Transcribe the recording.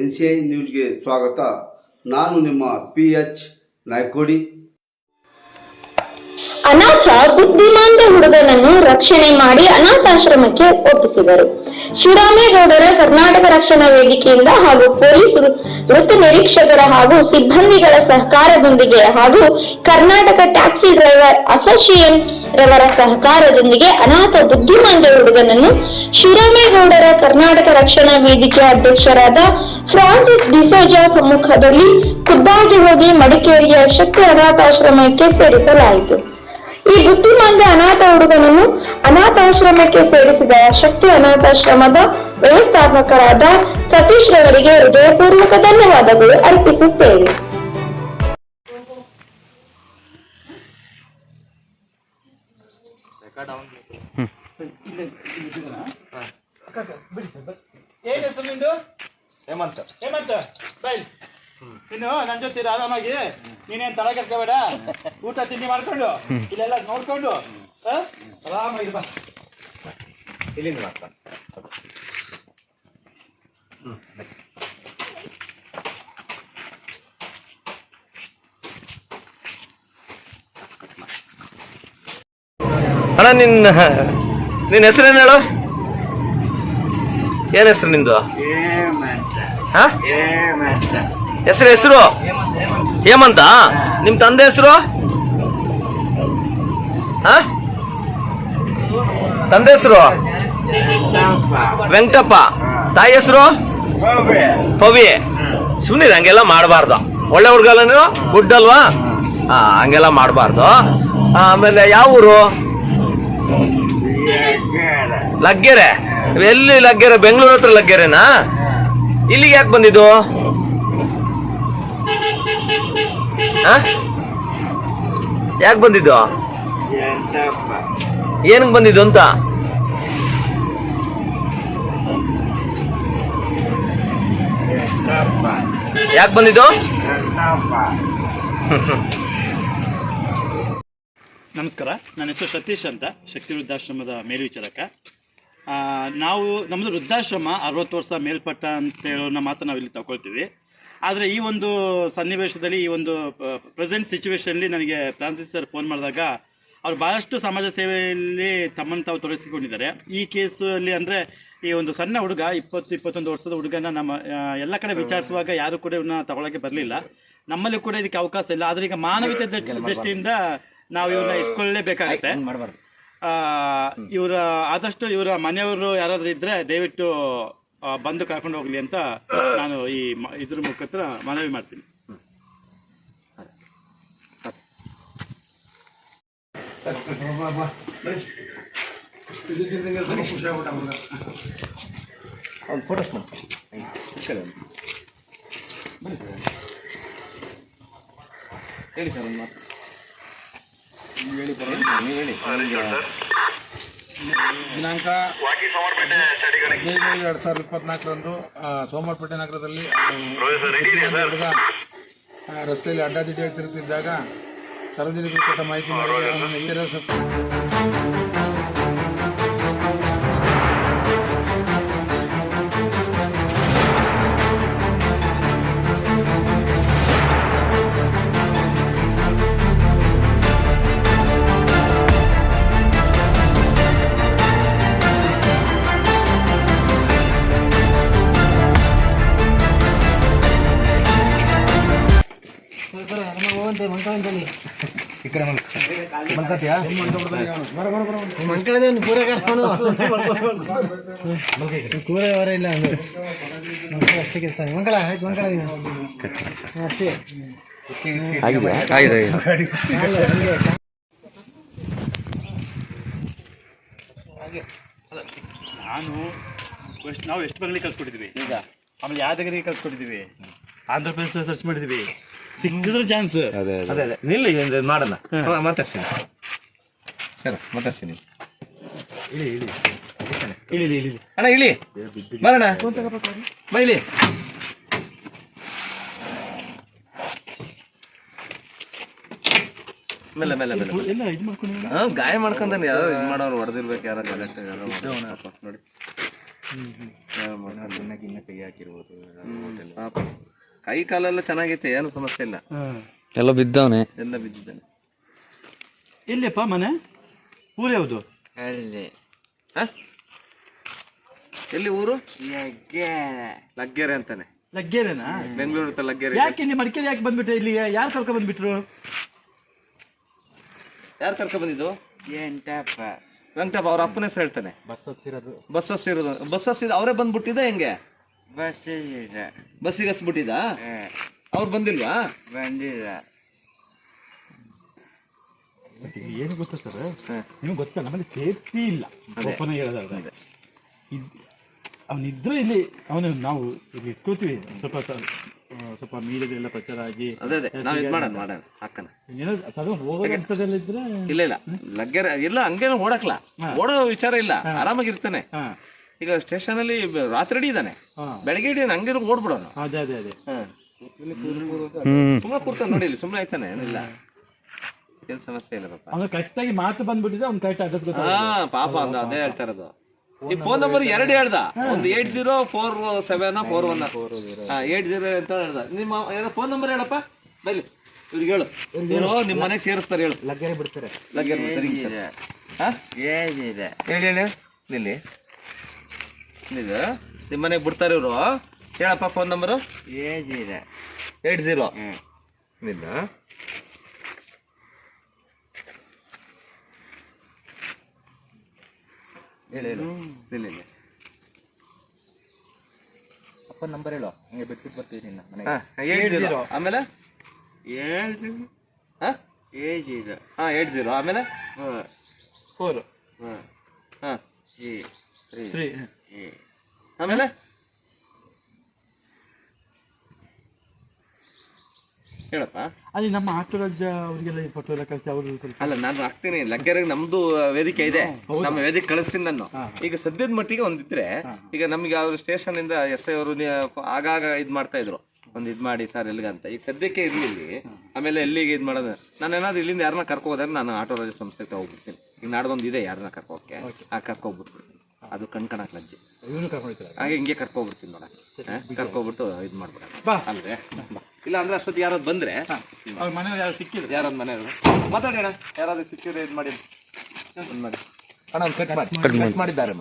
N C I ನ್ಯೂಸ್ಗೆ ಸ್ವಾಗತ. ನಾನು ನಿಮ್ಮ ಪಿ ಎಚ್ ನಾಯ್ಕೋಡಿ. ಅನಾಥ ಬುದ್ಧಿಮಾಂತ ಹುಡುಗನನ್ನು ರಕ್ಷಣೆ ಮಾಡಿ ಅನಾಥಾಶ್ರಮಕ್ಕೆ ಒಪ್ಪಿಸಿದರು. ಶಿವರಾಮೇಗೌಡರ ಕರ್ನಾಟಕ ರಕ್ಷಣಾ ವೇದಿಕೆಯಿಂದ ಹಾಗೂ ಪೊಲೀಸ್ ವೃತ್ತ ನಿರೀಕ್ಷಕರ ಹಾಗೂ ಸಿಬ್ಬಂದಿಗಳ ಸಹಕಾರದೊಂದಿಗೆ ಹಾಗೂ ಕರ್ನಾಟಕ ಟ್ಯಾಕ್ಸಿ ಡ್ರೈವರ್ ಅಸೋಸಿಯೇಷನ್ ರವರ ಸಹಕಾರದೊಂದಿಗೆ ಅನಾಥ ಬುದ್ಧಿಮಾಂದ ಹುಡುಗನನ್ನು ಶಿವರಾಮೇಗೌಡರ ಕರ್ನಾಟಕ ರಕ್ಷಣಾ ವೇದಿಕೆ ಅಧ್ಯಕ್ಷರಾದ ಫ್ರಾನ್ಸಿಸ್ ಡಿಸೋಜಾ ಸಮ್ಮುಖದಲ್ಲಿ ಖುದ್ದಾಗಿ ಹೋಗಿ ಮಡಿಕೇರಿಯ ಶಕ್ತಿ ಅನಾಥಾಶ್ರಮಕ್ಕೆ ಸೇರಿಸಲಾಯಿತು. ಈ ಬುದ್ಧಿಮಾಂದ ಅನಾಥ ಹುಡುಗನನ್ನು ಅನಾಥಾಶ್ರಮಕ್ಕೆ ಸೇರಿಸಿದ ಶಕ್ತಿ ಅನಾಥಾಶ್ರಮದ ವ್ಯವಸ್ಥಾಪಕರಾದ ಸತೀಶ್ ರವರಿಗೆ ಹೃದಯಪೂರ್ವಕ ಧನ್ಯವಾದಗಳು ಅರ್ಪಿಸುತ್ತೇವೆ. ಏನ್ ಹೆಸರು ನಿಂದು? ಹೇಮಂತ್. ಹೇಮಂತ್. ಬೈಲ್ ಇನ್ನು ನನ್ ಜೊತೆ ಆರಾಮಾಗಿ. ನೀನೇನ್ ತಲೆ ಕೆಡ್ಸ್ಕೋಬೇಡ? ಊಟ ತಿಂಡಿ ಮಾಡ್ಕೊಂಡು ಇಲ್ಲೆಲ್ಲ ನೋಡ್ಕೊಂಡು ಆರಾಮ ಇಲ್ಲ ಬಾ. ಇಲ್ಲಿಂದ ಮಾಡ್ತಾನೆ ಅಣ್ಣ ನಿನ್ನ ನಿನ್ನ ಹೆಸರೇನು ಹೇಳು? ಏನ್ ಹೆಸರು ನಿಂದು? ಹಾ? ಹೆಸರು ಹೆಸರು? ಹೇಮಂತ, ನಿಮ್ ತಂದೆ ಹೆಸರು? ತಂದೆ ಹೆಸರು? ವೆಂಕಟಪ್ಪ. ತಾಯಿ ಹೆಸರು? ಪವಿ ಸುಮ್ಮನೆ ಹಂಗೆಲ್ಲ ಮಾಡಬಾರ್ದು. ಒಳ್ಳೆ ಹುಡುಗಲ್ಲ ನೀವು ಗುಡ್ ಅಲ್ವಾ ಹಂಗೆಲ್ಲ ಮಾಡಬಾರ್ದು. ಆಮೇಲೆ ಯಾವ ಊರು? ಲಗ್ಗೆರೆ. ಎಲ್ಲಿ ಲಗ್ಗೆರೆ? ಬೆಂಗಳೂರು ಹತ್ರ ಲಗ್ಗೆರೆನಾ? ಇಲ್ಲಿಗೆ ಯಾಕೆ ಬಂದಿದ್ದು? ಯಾಕೆ ಬಂದಿದ್ದು? ಏನಕ್ಕೆ ಬಂದಿದ್ದು ಅಂತ? ಯಾಕೆ ಬಂದಿದ್ದು? ನಮಸ್ಕಾರ, ನನ್ನ ಹೆಸರು ಸತೀಶ್ ಅಂತ, ಶಕ್ತಿ ವೃದ್ಧಾಶ್ರಮದ ಮೇಲ್ವಿಚಾರಕ ನಾವು ನಮ್ಮದು ವೃದ್ಧಾಶ್ರಮ ಅರವತ್ತು ವರ್ಷ ಮೇಲ್ಪಟ್ಟ ಅಂತ ಹೇಳೋ ಮಾತ್ರ ನಾವು ಇಲ್ಲಿ ತಗೊಳ್ತೀವಿ. ಆದರೆ ಈ ಒಂದು ಸನ್ನಿವೇಶದಲ್ಲಿ ಈ ಒಂದು ಪ್ರೆಸೆಂಟ್ ಸಿಚುವೇಶನ್ಲಿ ನನಗೆ ಫ್ರಾನ್ಸಿಸ್ ಸರ್ ಫೋನ್ ಮಾಡಿದಾಗ ಅವ್ರು ಭಾಳಷ್ಟು ಸಮಾಜ ಸೇವೆಯಲ್ಲಿ ತಮ್ಮನ್ನು ತಾವು ತೊಡಗಿಸಿಕೊಂಡಿದ್ದಾರೆ. ಈ ಕೇಸಲ್ಲಿ ಅಂದರೆ ಈ ಒಂದು ಸಣ್ಣ ಹುಡುಗ ಇಪ್ಪತ್ತು ಇಪ್ಪತ್ತೊಂದು ವರ್ಷದ ಹುಡುಗನ ನಮ್ಮ ಎಲ್ಲ ಕಡೆ ವಿಚಾರಿಸುವಾಗ ಯಾರು ಕೂಡ ಇವನ್ನ ತಗೊಳಕ್ಕೆ ಬರಲಿಲ್ಲ. ನಮ್ಮಲ್ಲಿ ಕೂಡ ಇದಕ್ಕೆ ಅವಕಾಶ ಇಲ್ಲ. ಆದರೆ ಈಗ ಮಾನವೀಯತೆ ದೃಷ್ಟಿ- ದೃಷ್ಟಿಯಿಂದ ನಾವು ಇವ್ರನ್ನ ಇಟ್ಕೊಳ್ಳೇಬೇಕಾಗತ್ತೆ. ಇವರ ಆದಷ್ಟು ಇವರ ಮನೆಯವರು ಯಾರಾದರೂ ಇದ್ರೆ ದಯವಿಟ್ಟು ಬಂದು ಕರ್ಕೊಂಡು ಹೋಗ್ಲಿ ಅಂತ ನಾನು ಈ ಮ- ಇದ್ರ ಮುಖಾಂತರ ಮನವಿ ಮಾಡ್ತೀನಿ. ದಿನಾಂಕ ಹದಿನೈದು ಎರಡು ಸಾವಿರದ ಇಪ್ಪತ್ನಾಲ್ಕರಂದು ಸೋಮವಾರಪೇಟೆ ನಗರದಲ್ಲಿ ಹುಡುಗ ರಸ್ತೆಯಲ್ಲಿ ಅಡ್ಡಾದಿಡ್ಡಿಯಾಗಿ ತಿರುಗುತ್ತಿದ್ದಾಗ ಸಾರ್ವಜನಿಕರು ಕೊಟ್ಟ ಮಾಹಿತಿ ಮೇರೆಗೆ ಅವನನ್ನು ಹಿರಿಯ ಸಸ್- ನಾನು. ಎಷ್ಟು ನಾವು ಎಷ್ಟು ಬೆಂಗಲಿಗೆ ಕಲ್ಸ್ಕೊಟ್ಟಿದ್ವಿ ಈಗ. ಆಮೇಲೆ ಯಾದಗಿರಿಗೆ ಕಲ್ಸ್ಕೊಟ್ಟಿದ್ವಿ ಆಂಧ್ರ ಪ್ರದೇಶ ಸರ್ಚ್ ಮಾಡಿದ್ವಿ ಸಿಕ್ಕಿದ್ರೆ ಚಾನ್ಸ್. ಅದೇ ಅದೇ ನಿಲ್ಲಿ ಒಂದು ಮಾಡೋಣ. ಮಾತಾಡ್ತೀನಿ ಸರ್ ಮಾತಾಡ್ತೀನಿ ಇಳಿ ಇಳಿ. ಇಳಿ ಇಳಿ ಇಳಿ. ಅಣ್ಣ ಇಳಿ. ಬರೋಣ. ಬಾ ಇಳಿ. ಮೇಲೆ ಮೇಲೆ ಮೇಲೆ ಎಲ್ಲ ಇದು ಮಾಡ್ಕೊಂಡು ಹಾ ಗಾಯ ಮಾಡ್ಕೊಂತಾನೆ. ಯಾರೋ ಇದು ಮಾಡೋರು ಹೊಡೆದಿರ್ಬೇಕು ಯಾರೋ ನೋಡಿ ಯಾರೋ ಮಾಡ್ಕೊಂಡ್ ಪಾಪ. ಕೈ ಕಾಲೆಲ್ಲ ಚೆನ್ನಾಗೈತೆ ಏನು ಸಮಸ್ಯೆ ಇಲ್ಲ. ಎಲ್ಲ ಬಿದ್ದವನೆ. ಎಲ್ಲ ಬಿದ್ದಿದ್ದಾನೆ. ಎಲ್ಲಿಯಪ್ಪ ಮನೆ? ಊರು ಯಾವುದು? ಹ? ಎಲ್ಲಿ ಊರು? ಲಗ್ಗೆರೆ ಅಂತಾನೆ. ಲಗ್ಗೇರೆನಾ? ಬೆಂಗಳೂರು ಹತ್ರ ಲಗ್ಗೆರೆ ಯಾಕೆ ಇಲ್ಲಿ ಮಡಿಕೇರಿ ಯಾಕೆ ಬಂದ್ಬಿಟ್ಟೆ ಇಲ್ಲಿ ಯಾರು ಕರ್ಕೊಂಡ್ ಬಂದ್ಬಿಟ್ರು? ಯಾರು ಕರ್ಕೊ ಬಂದಿದ್ದು? ವೆಂಕಟಪ್ಪ. ಅವ್ರ ಅಪ್ಪನ ಹೆಸರು ಹೇಳ್ತಾನೆ. ಬಸ್ ಹತ್ತಿರೋದು ಬಸ್ ಹತ್ತಿದ ಅವರೇ ಬಂದ್ಬಿಟ್ಟಿದೆ ಹೆಂಗೆ? ಬಸ್ಸಿಗೆ ಹಸ್ಬಿಟ್ಟಿದ ಅವ್ರು ಬಂದಿಲ್ವಾ? ಏನು ಗೊತ್ತ ಸರ್? ನೀವು ಗೊತ್ತ? ನಮ್ಮಲ್ಲಿ ಸೇಫ್ಟಿ ಇಲ್ಲ. ಓಪನ್ ಹೇಳೋದಾದ್ರೆ. ಅವನಿದ್ರೆ ಇಲ್ಲಿ ಅವನು ನಾವು ಇಲ್ಲಿ ಇಟ್ಕೋತೀವಿ ಸ್ವಲ್ಪ ಸ್ವಲ್ಪ ಮೀಡಿಯಾದೆಲ್ಲ ಪ್ರಚಾರ ಆಗಿ ಅದೇ ಅದೇ. ನಾವ್ ಇದ್ ಮಾಡೋಣ ಮಾಡೋಣ. ಇಲ್ಲ ಇಲ್ಲ. ಲಗ್ಗೆರೆ ಇಲ್ಲ ಹಂಗೇನು ಓಡಕ್ಲ. ಓಡೋ ವಿಚಾರ ಇಲ್ಲ. ಆರಾಮಾಗಿರ್ತಾನೆ. ಹಾ. ಈಗ ಸ್ಟೇಷನ್ ಅಲ್ಲಿ ಬ- ರಾತ್ರಿ ಇದ್ದಾನೆ. ಇದಾನೆ ಬೆಳಗ್ಗೆ ಇಡೀ ಹಂಗಿರು ಓಡ್ಬಿಡೋನು. ಅದೇ ಅದೇ ಅದೇ. ಹ್ಮ್. ಸುಮ್ಮನೆ ಕೂರ್ತಾನೆ ನೋಡಿ ಇಲ್ಲಿ ಸುಮ್ಮನೆ ಆಯ್ತಾನೆ ಏನಿಲ್ಲ. ಏನ್ ಸಮಸ್ಯೆ ಇಲ್ಲ ಪಾಪ. ಅವನು ಕರೆಕ್ಟಾಗಿ ಮಾತು ಬಂದ್ಬಿಟ್ಟಿದ್ರೆ ಅವ್ನು ಕರೆಕ್ಟ್ ಅಡ್ರೆಸ್ ಗೊತ್ತಾಗ ಹಾ ಪಾಪ ಅಂದ ಅದೇ ಹೇಳ್ತಾ ಇರೋದು. ಈ ಫೋನ್ ನಂಬರ್ ಎರಡು ಹೇಳ್ದ. ಒಂದು eight zero four seven four one eight zero ಅಂತ ಹೇಳ್ದ. ನಿಮ್ಮ ಏನೋ ಫೋನ್ ನಂಬರ್ ಹೇಳಪ್ಪ? ಬೈಲಿ ಇವ್ರಿಗೆ ಹೇಳು. ನೀನು ನಿಮ್ಮ ಮನೆಗೆ ಸೇರಿಸ್ತಾರೆ ಹೇಳು. ಲಗ್ಗೆ ಬಿಡ್ತಾರೆ. ಲಗ್ಗೆ ಬಿಡ್ತಾರೆ ಹಾ? ಹೇಳಿ ಹೇಳಿ. ನಿಲ್ಲಿ. ನಿಲ್ಲು. ನಿಮ್ಮ ಮನೆಗೆ ಬಿಡ್ತಾರೆ ಇವರು. ಹೇಳಪ್ಪ ಫೋನ್ ನಂಬರು ಏಟ್ ಜೀರೋ. ನಿನ್ನ? ಹೇಳಿ ಹೇಳು. ನಂಬರ್ ನಿಲ್ಲಿ. ಹಂಗೆ ಏಟ್ ಜೀರೋ. ಆಮೇಲೆ? ಹಾ? ಹಾ ಏಟ್ ಜೀರೋ. ಆಮೇಲೆ? ಫೋರ್ ಹಾ. ತ್ರೀ ಆಮೇಲೆ? ಹೇಳಪ್ಪ. ಅಲ್ಲಿ ನಮ್ಮ ಆಟೋರಾಜ ಅವರಿಗೆಲ್ಲ ಫೋಟೋ ಎಲ್ಲ ಕಳಿಸಿ ಅವರು ಅಲ್ಲ ನಾನು ಹಾಕ್ತೀನಿ. ಲಗ್ಗೆರೆಗೆ ನಮ್ದು ವೇದಿಕೆ ಇದೆ. ನಮ್ಮ ವೇದಿಕೆ ಕಳಿಸ್ತೀನಿ ನಾನು. ಈಗ ಸದ್ಯದ ಮಟ್ಟಿಗೆ ಒಂದಿದ್ರೆ ಈಗ ನಮ್ಗೆ ಅವ್ರ ಸ್ಟೇಷನ್ ಇಂದ ಎಸ್ ಐ ಅವರು ಆಗಾಗ ಇದ್ ಮಾಡ್ತಾ ಇದ್ರು. ಒಂದ್ ಇದ್ ಮಾಡಿ ಸರ್ ಎಲ್ಲಿಗಂತ ಈಗ ಸದ್ಯಕ್ಕೆ ಇರ್ಲಿ ಆಮೇಲೆ ಎಲ್ಲಿಗೆ ಇದ್ ಮಾಡೋದು? ನಾನು ಏನಾದ್ರು ಇಲ್ಲಿಂದ ಯಾರನ್ನ ಕರ್ಕೊ ಹೋದ್ರೆ ನಾನು ಆಟೋ ರಾಜ್ಯ ಸಂಸ್ಥೆಗೆ ಹೋಗ್ಬಿಡ್ತೀನಿ ಈಗ ನಾಡ್ದೊಂದು ಇದೆ ಯಾರನ್ನ ಕರ್ಕೋಕೆ. ಆ ಹೋಗ್ಬಿಡ್ತೀನಿ ಅದು ಕಣ್ಕಣಕ್ ಲಜ್ಜೆ ಇವನು ಕರ್ಕೊಂಡಿರ್ತಾರೆ. ಹಾಗೆ ಹಿಂಗೆ ಕರ್ಕೊಬಿಡ್ತೀನಿ ನೋಡ. ಕರ್ಕೊಬಿಟ್ಟು ಇದ್ ಮಾಡ್ಬಿಡ. ಅಲ್ವೇ ಇಲ್ಲ ಅಂದ್ರೆ ಅಷ್ಟೊತ್ತಿಗೆ ಯಾರಾದ್ರು ಬಂದ್ರೆ ಅವ್ರ ಮನೆಯವ್ರು ಯಾರು ಸಿಕ್ಕಿದ್ರು ಯಾರಾದ್ರು ಮನೆಯವರು. ಮಾತಾಡೋಣ ಯಾರಾದ್ರೂ ಸಿಕ್ಕಿದ್ರೆ ಇದು ಮಾಡಿ. ಮಾಡಿ. ಅಣ್ಣ ಕಟ್ ಮಾಡಿ. ಕಟ್ ಮಾಡಿದ್ದಾರೆ